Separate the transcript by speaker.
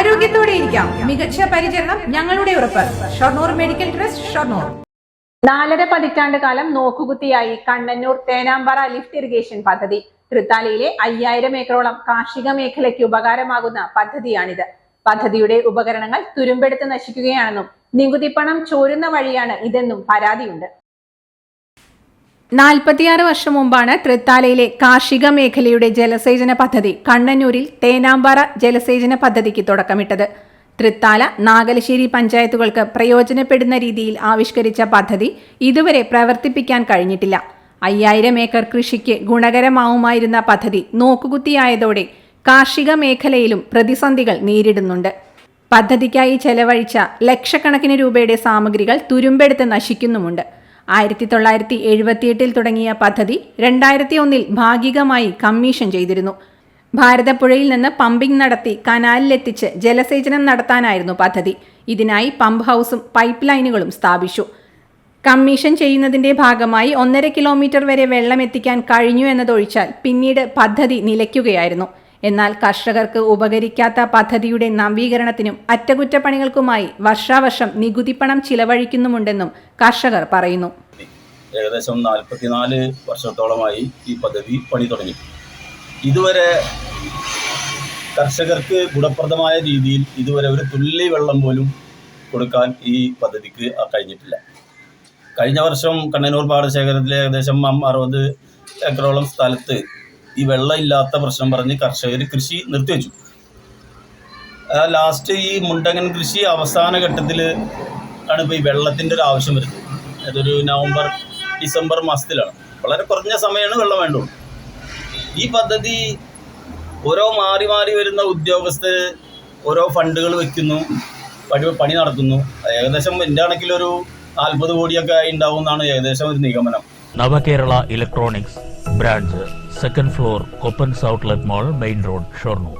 Speaker 1: ആരോഗ്യത്തോടെ ഇരിക്കാം. മികച്ച പരിചരണം ഞങ്ങളുടെ ഉറപ്പ്. Shoranur medical trust Shoranur.
Speaker 2: നാലര പതിറ്റാണ്ട് കാലം നോക്കുകുത്തിയായി കണ്ണന്നൂർ തേനാമ്പാറ ലിഫ്റ്റ് ഇറിഗേഷൻ പദ്ധതി. തൃത്താലയിലെ അയ്യായിരം ഏക്കറോളം കാർഷിക മേഖലയ്ക്ക് ഉപകാരമാകുന്ന പദ്ധതിയാണിത്. പദ്ധതിയുടെ ഉപകരണങ്ങൾ തുരുമ്പെടുത്ത് നശിക്കുകയാണെന്നും നികുതിപ്പണം ചോരുന്ന വഴിയാണ് ഇതെന്നും പരാതിയുണ്ട്. നാൽപ്പത്തിയാറ് വർഷം മുമ്പാണ് തൃത്താലയിലെ കാർഷിക മേഖലയുടെ ജലസേചന പദ്ധതി കണ്ണന്നൂരിൽ തേനാമ്പാറ ജലസേചന പദ്ധതിക്ക് തുടക്കമിട്ടത്. തൃത്താല നാഗലശ്ശേരി പഞ്ചായത്തുകൾക്ക് പ്രയോജനപ്പെടുന്ന രീതിയിൽ ആവിഷ്കരിച്ച പദ്ധതി ഇതുവരെ പ്രവർത്തിപ്പിക്കാൻ കഴിഞ്ഞിട്ടില്ല. അയ്യായിരം ഏക്കർ കൃഷിക്ക് ഗുണകരമാവുമായിരുന്ന പദ്ധതി നോക്കുകുത്തിയായതോടെ കാർഷിക മേഖലയിലും പ്രതിസന്ധികൾ നേരിടുന്നുണ്ട്. പദ്ധതിക്കായി ചെലവഴിച്ച ലക്ഷക്കണക്കിന് രൂപയുടെ സാമഗ്രികൾ തുരുമ്പെടുത്ത് നശിക്കുന്നുമുണ്ട്. ആയിരത്തി തൊള്ളായിരത്തി എഴുപത്തിയെട്ടിൽ തുടങ്ങിയ പദ്ധതി രണ്ടായിരത്തി ഒന്നിൽ ഭാഗികമായി കമ്മീഷൻ ചെയ്തിരുന്നു. ഭാരതപ്പുഴയിൽ നിന്ന് പമ്പിംഗ് നടത്തി കനാലിലെത്തിച്ച് ജലസേചനം നടത്താനായിരുന്നു പദ്ധതി. ഇതിനായി പമ്പ് ഹൗസും പൈപ്പ് ലൈനുകളും സ്ഥാപിച്ചു. കമ്മീഷൻ ചെയ്യുന്നതിന്റെ ഭാഗമായി ഒന്നര കിലോമീറ്റർ വരെ വെള്ളം എത്തിക്കാൻ കഴിഞ്ഞു എന്നതൊഴിച്ചാൽ പിന്നീട് പദ്ധതി നിലയ്ക്കുകയായിരുന്നു. എന്നാൽ കർഷകർക്ക് ഉപകരിക്കാത്ത പദ്ധതിയുടെ നവീകരണത്തിനും അറ്റകുറ്റപ്പണികൾക്കുമായി വർഷാവർഷം നികുതിപ്പണം ചിലവഴിക്കുന്നുമുണ്ടെന്നും കർഷകർ പറയുന്നു.
Speaker 3: ഏകദേശം നാൽപ്പത്തിനാല് വർഷത്തോളമായി ഈ പദ്ധതി പണി തുടങ്ങി. ഇതുവരെ കർഷകർക്ക് ഗുണപ്രദമായ രീതിയിൽ ഇതുവരെ ഒരു തുള്ളി വെള്ളം പോലും കൊടുക്കാൻ ഈ പദ്ധതിക്ക് കഴിഞ്ഞിട്ടില്ല. കഴിഞ്ഞ വർഷം കണ്ണനൂർ പാടശേഖരത്തിലെ ഏകദേശം അറുപത് ഏക്കറോളം സ്ഥലത്ത് ഈ വെള്ളമില്ലാത്ത പ്രശ്നം പറഞ്ഞ് കർഷകർ കൃഷി നിർത്തിവെച്ചു. ലാസ്റ്റ് ഈ മുണ്ടങ്ങൻ കൃഷി അവസാന ഘട്ടത്തിൽ ആണ് ഇപ്പോൾ ഈ വെള്ളത്തിന്റെ ഒരു ആവശ്യം വരുന്നത്. അതൊരു നവംബർ ഡിസംബർ മാസത്തിലാണ്. വളരെ കുറഞ്ഞ സമയമാണ് വെള്ളം വേണ്ടുള്ളൂ. ഈ പദ്ധതി ഓരോ മാറി മാറി വരുന്ന ഉദ്യോഗസ്ഥർ ഓരോ ഫണ്ടുകൾ വെക്കുന്നു പണി പണി നടത്തുന്നു ഏകദേശം എന്റെ കണക്കിലൊരു നാൽപ്പത് കോടിയൊക്കെ ഉണ്ടാവും എന്നാണ് ഏകദേശം ഒരു നിഗമനം.
Speaker 4: Navakerala electronics. Branch second floor Koppan outlet mall main road Shoranur.